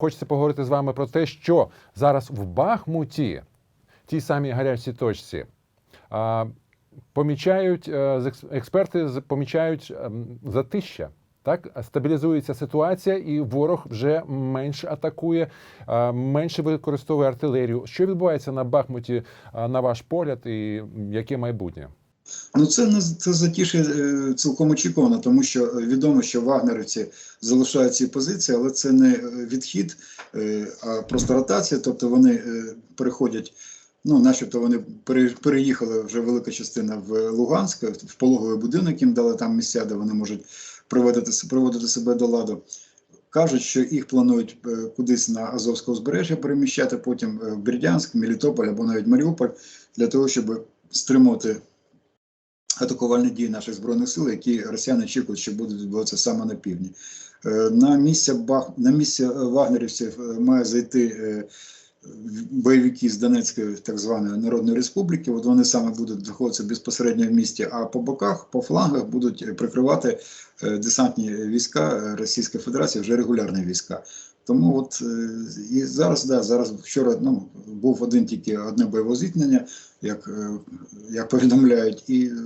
Хочеться поговорити з вами про те, що зараз в Бахмуті, тій самій гарячій точці, помічають е, експерти помічають ем, затища. Так, стабілізується ситуація, і ворог вже менше атакує, е, менше використовує артилерію. Що відбувається на Бахмуті, е, на ваш погляд, і яке майбутнє? Ну це не це затіше цілком очікувано, тому що е, відомо, що вагнерівці залишають ці позиції, але це не е, відхід, е, а просто ротація. Тобто вони переходять. Ну, начебто вони переїхали вже велика частина в Луганськ, в пологовий будинок їм дали там місця, де вони можуть приводити, с- приводити себе до ладу. Кажуть, що їх планують кудись на Азовське узбережжя переміщати, потім в Бердянськ, Мелітополь або навіть Маріуполь, для того, щоб стримувати атакувальні дії наших збройних сил, які росіяни очікують, що будуть відбуватися саме на півдні. Е, На місце Бах на місце е, вагнерівців е, має зайти бойовики з Донецької так званої Народної Республіки. От вони саме будуть знаходитися безпосередньо в місті, а по боках, по флангах будуть прикривати десантні війська Російської Федерації, вже регулярні війська. Тому от е, і зараз, да, зараз вчора ну, був один тільки одне бойове зіткнення, як, е, як повідомляють, і е,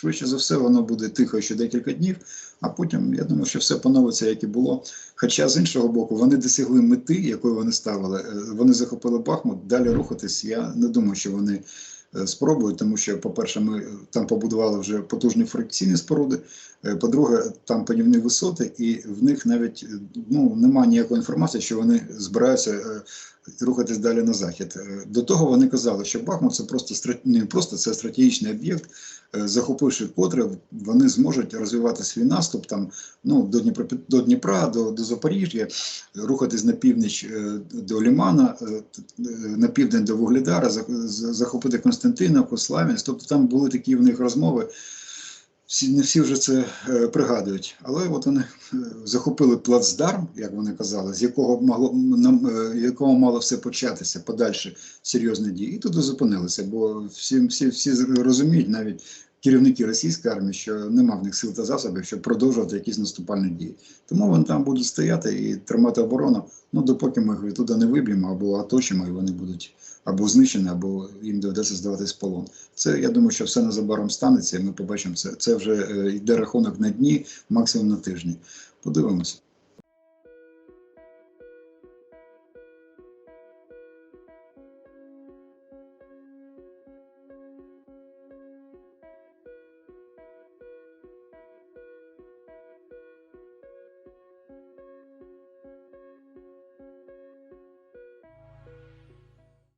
швидше за все воно буде тихо ще декілька днів, а потім я думаю, що все поновиться, як і було. Хоча з іншого боку, вони досягли мети, якою вони ставили. Вони захопили Бахмут. Далі рухатись. Я не думаю, що вони спробують, тому що, по-перше, ми там побудували вже потужні фракційні споруди. Е, По-друге, там панівні висоти, і в них навіть е, ну немає ніякої інформації, що вони збираються е, рухатись далі на захід. До того вони казали, що Бахмут це просто не просто це стратегічний об'єкт. Захопивши котре, вони зможуть розвивати свій наступ там ну до Дніпра до Дніпра, до, до Запоріжжя, рухатись на північ до Лімана, на південь до Вугледара, зах- захопити Константиновку, Славянськ. Тобто там були такі в них розмови. Всі не всі вже це е, пригадують, але от вони е, захопили плацдарм, як вони казали, з якого могло нам е, якого мало все початися подальше серйозні дії, і туди зупинилися. Бо всі, всі, всі розуміють, навіть керівники російської армії, що нема в них сил та засобів, щоб продовжувати якісь наступальні дії. Тому вони там будуть стояти і тримати оборону. Ну допоки ми їх туди не виб'ємо або оточимо, і вони будуть або знищені, або їм доведеться здаватись полон. Це я думаю, що все незабаром станеться, і ми побачимо це. Це вже е, йде рахунок на дні, максимум на тижні. Подивимося.